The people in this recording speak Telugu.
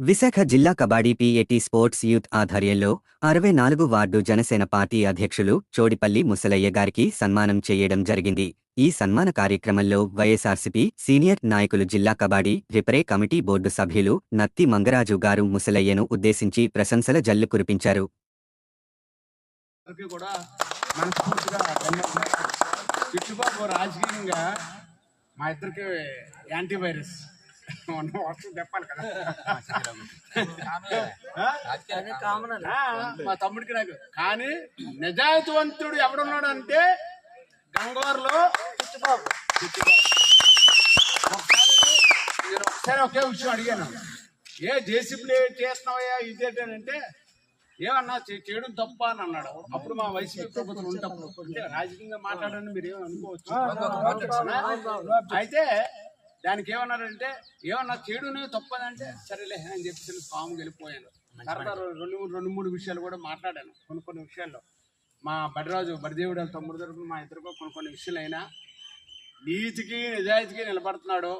విశాఖ జిల్లా కబడ్డీ పీఏటీ స్పోర్ట్స్ యూత్ ఆధ్వర్యంలో అరవై నాలుగు వార్డు జనసేన పార్టీ అధ్యక్షులు చోడిపల్లి ముసలయ్య గారికి సన్మానం చేయడం జరిగింది. ఈ సన్మాన కార్యక్రమంలో వైఎస్ఆర్సీపీ సీనియర్ నాయకులు జిల్లా కబడ్డీ రిపరే కమిటీ బోర్డు సభ్యులు నత్తి మంగరాజు గారు ముసలయ్యను ఉద్దేశించి ప్రశంసల జల్లు కురిపించారు. రాజకీయంగా మా ఇద్దరికి యాంటీవైరస్. వర్షం చెప్పాలి కదా మా తమ్ముడికి నాకు కానీ నిజాయితీవంతుడు ఎవడున్నాడు అంటే గంగవారిలో చిట్టుబాబు నేను ఒకసారి ఒకే విషయం అడిగాను ఏ జేసీబీలు చేస్తున్నావయ్యా ఇదేంటంటే ఏమన్నా చేయడం తప్ప అని అన్నాడు అప్పుడు మా వైసీపీ ప్రభుత్వం ఉంటప్పుడు అంటే రాజకీయంగా మాట్లాడని మీరు ఏమో అనుకోవచ్చు అయితే దానికి ఏమన్నారంటే ఏమన్నా చేయడం తప్పదంటే సరేలే అని చెప్పి స్వామి వెళ్ళిపోయాను తర్వాత రెండు మూడు రెండు మూడు విషయాలు కూడా మాట్లాడాను కొన్ని కొన్ని విషయాల్లో. మా బడిరాజు బడిదేవుడు వాళ్ళ తమ్ముడు తరపున మా ఇద్దరు కొన్ని కొన్ని విషయాలు అయినా నీతికి నిజాయితీకి నిలబడుతున్నాడు.